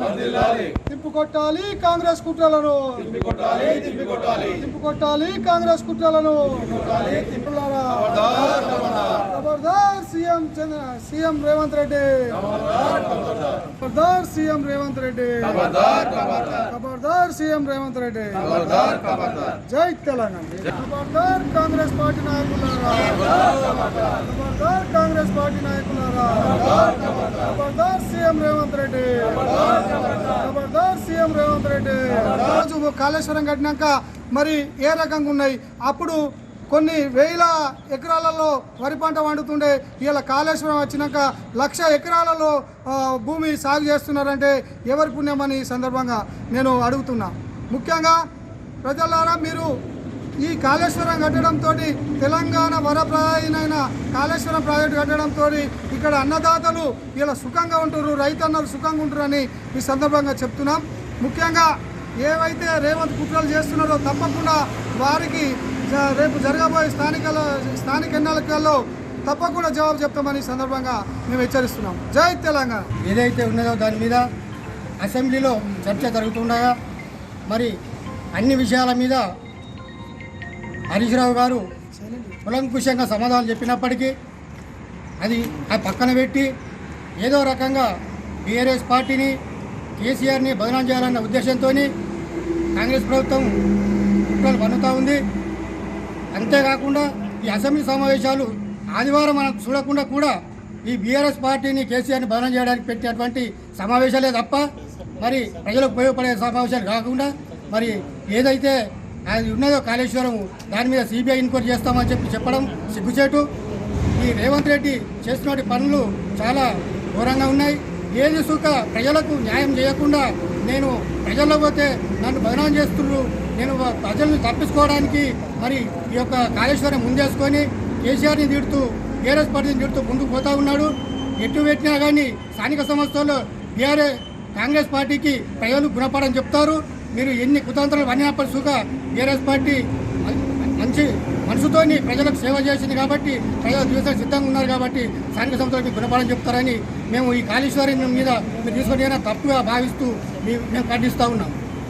కుట్రలను తిప్పికొట్టాలి కాంగ్రెస్ కుట్రలను. తిప్పికొట్టాలి కాంగ్రెస్ కుట్రలను. CM CM Revanth Reddy. CM Revanth Reddy. ఖబర్దార్ సీఎం రేవంత్ రెడ్డి. జై తెలంగాణ. ఖబర్దార్ కాంగ్రెస్ పార్టీ నాయకులారా. ఖబర్దార్ కాంగ్రెస్ పార్టీ నాయకులారా. ఖబర్దార్ సీఎం రేవంత్ రెడ్డి. ఖబర్దార్ సీఎం రేవంత్ రెడ్డి. రోజు కాళేశ్వరం కట్టినాక మరి ఏ రకంగా ఉన్నాయి? అప్పుడు కొన్ని వేల ఎకరాలలో వరి పంట వండుతుండే ఇలా కాళేశ్వరం వచ్చినాక లక్ష ఎకరాలలో భూమి సాగు చేస్తున్నారంటే ఎవరి పుణ్యమని ఈ సందర్భంగా నేను అడుగుతున్నా. ముఖ్యంగా ప్రజలారా మీరు ఈ కాళేశ్వరం కట్టడంతో తెలంగాణ వరప్రాయనైన కాళేశ్వరం ప్రాజెక్టు కట్టడంతో ఇక్కడ అన్నదాతలు ఇలా సుఖంగా ఉంటారు రైతన్నలు సుఖంగా ఉంటారని ఈ సందర్భంగా చెప్తున్నాం. ముఖ్యంగా ఏవైతే రేవంత్ కుట్రలు చేస్తున్నారో తప్పకుండా వారికి రేపు జరగబోయే స్థానిక స్థానిక ఎన్నికల్లో తప్పకుండా జవాబు చెప్తామని సందర్భంగా మేము హెచ్చరిస్తున్నాం. జై తెలంగాణ. ఏదైతే ఉన్నదో దాని మీద అసెంబ్లీలో చర్చ జరుగుతుండగా మరి అన్ని విషయాల మీద హరీష్ రావు గారు కులంకుశంగా సమాధానం చెప్పినప్పటికీ అది ఆ పక్కన పెట్టి ఏదో రకంగా బీఆర్ఎస్ పార్టీని కేసీఆర్ని బదనాం చేయాలన్న ఉద్దేశంతో కాంగ్రెస్ ప్రభుత్వం కుట్రలు పన్నుతూ ఉంది. అంతేకాకుండా ఈ అసెంబ్లీ సమావేశాలు ఆదివారం మనం చూడకుండా కూడా ఈ బీఆర్ఎస్ పార్టీని కేసీఆర్ని బదనం చేయడానికి పెట్టినటువంటి సమావేశాలే తప్ప మరి ప్రజలకు ఉపయోగపడే సమావేశాలు కాకుండా మరి ఏదైతే అది ఉన్నదో కాళేశ్వరం దాని మీద సిబిఐ ఎంక్వైరీ చేస్తామని చెప్పి చెప్పడం సిగ్గుచేటు. ఈ రేవంత్ రెడ్డి చేసినటువంటి పనులు చాలా ఘోరంగా ఉన్నాయి. ఏది సుఖ ప్రజలకు న్యాయం చేయకుండా నేను ప్రజల్లో పోతే నన్ను బదనాం చేస్తున్నారు. నేను ప్రజలను తప్పించుకోవడానికి మరి ఈ యొక్క కాళేశ్వరం ముందేసుకొని కేసీఆర్ని తిడుతూ టీఆర్ఎస్ పార్టీని తిడుతూ ముందుకు పోతా ఉన్నాడు. ఎటు పెట్టినా కానీ స్థానిక సంస్థల్లో బీఆర్ఎస్ కాంగ్రెస్ పార్టీకి ప్రజలు గుణపడని చెప్తారు. మీరు ఎన్ని కుతంత్రాలు పడినప్పటి సుఖ బీఆర్ఎస్ పార్టీ మంచి మనసుతోని ప్రజలకు సేవ చేసింది కాబట్టి ప్రజలు జీవితం సిద్ధంగా ఉన్నారు కాబట్టి స్థానిక సంస్థలకి గుణపడని చెప్తారని మేము ఈ కాళేశ్వరం మీద మీరు తీసుకొని తప్పుగా భావిస్తూ మీ- మేము ఖండిస్తూ ఉన్నాం.